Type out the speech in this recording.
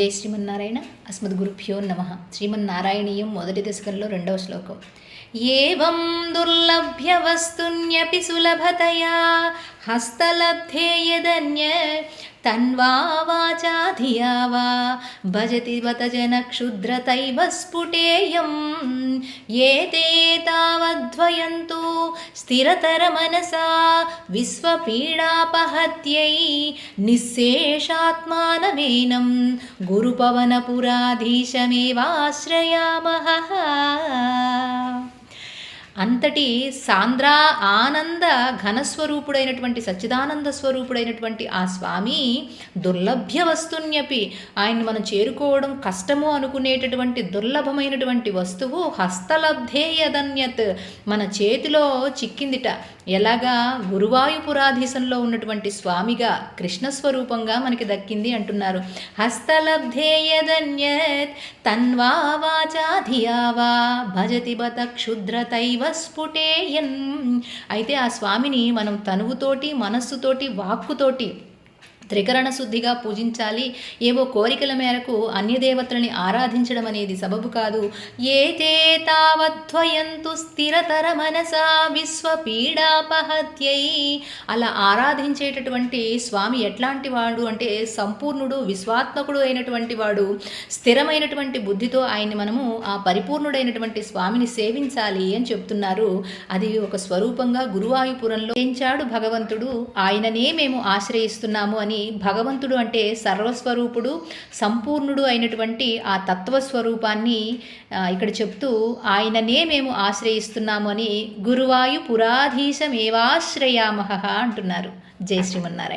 జై శ్రీమన్నారాయణ అస్మద్ గురుభ్యో నమ. శ్రీమన్నారాయణీయం మొదటి దశకంలో రెండవ శ్లోకం. ఏవం దుర్లభ్య వస్తున్యపి సులభతయా हस्तलब्धे यदन्य तन्वा वाचा धिया वा भजति बत जनक्षुद्रतैव स्फुटेयं एते तावध्वयन्तु स्थिरतरमनसा विश्वपीडापहत्यै निःशेषात्मानमेनं। गुरुपवनपुराधीशमेवाश्रयामः అంతటి సాంద్ర ఆనంద ఘనస్వరూపుడైనటువంటి సచ్చిదానంద స్వరూపుడైనటువంటి ఆ స్వామి దుర్లభ్య వస్తున్యపి. ఆయన్ని మనం చేరుకోవడం కష్టము అనుకునేటటువంటి దుర్లభమైనటువంటి వస్తువు హస్తలబ్ధే యదన్యత్ మన చేతిలో చిక్కిందిట. ఎలాగా గురువాయుపురాధీశంలో ఉన్నటువంటి స్వామిగా కృష్ణస్వరూపంగా మనకి దక్కింది అంటున్నారు. హస్తలబ్ధే యదన్యత్ తన్వా వా భజతి బత క్షుద్రతైవ స్ఫుటేయన్ అయితే ఆ స్వామిని మనం తనువుతోటి మనస్సుతోటి వాక్కుతోటి త్రికరణ శుద్ధిగా పూజించాలి. ఏవో కోరికల మేరకు అన్యదేవతలని ఆరాధించడం అనేది సబబు కాదు. ఏతే తావద్వయంతు స్థిరతర మనసా విశ్వపీడాపహత్యై. అలా ఆరాధించేటటువంటి స్వామి ఎట్లాంటి వాడు అంటే సంపూర్ణుడు విశ్వాత్మకుడు అయినటువంటి వాడు స్థిరమైనటువంటి బుద్ధితో ఆయన్ని మనము ఆ పరిపూర్ణుడైనటువంటి స్వామిని సేవించాలి అని చెప్తున్నారు. అది ఒక స్వరూపంగా గురువాయుపురంలో పెంచాడు భగవంతుడు. ఆయననే మేము ఆశ్రయిస్తున్నాము అని భగవంతుడు అంటే సర్వస్వరూపుడు సంపూర్ణుడు అయినటువంటి ఆ తత్వస్వరూపాన్ని ఇక్కడ చెప్తూ ఆయననే మేము ఆశ్రయిస్తున్నాము అని గురువాయు పురాధీశమేవాశ్రయామహ అంటున్నారు. జై శ్రీమన్నారాయణ.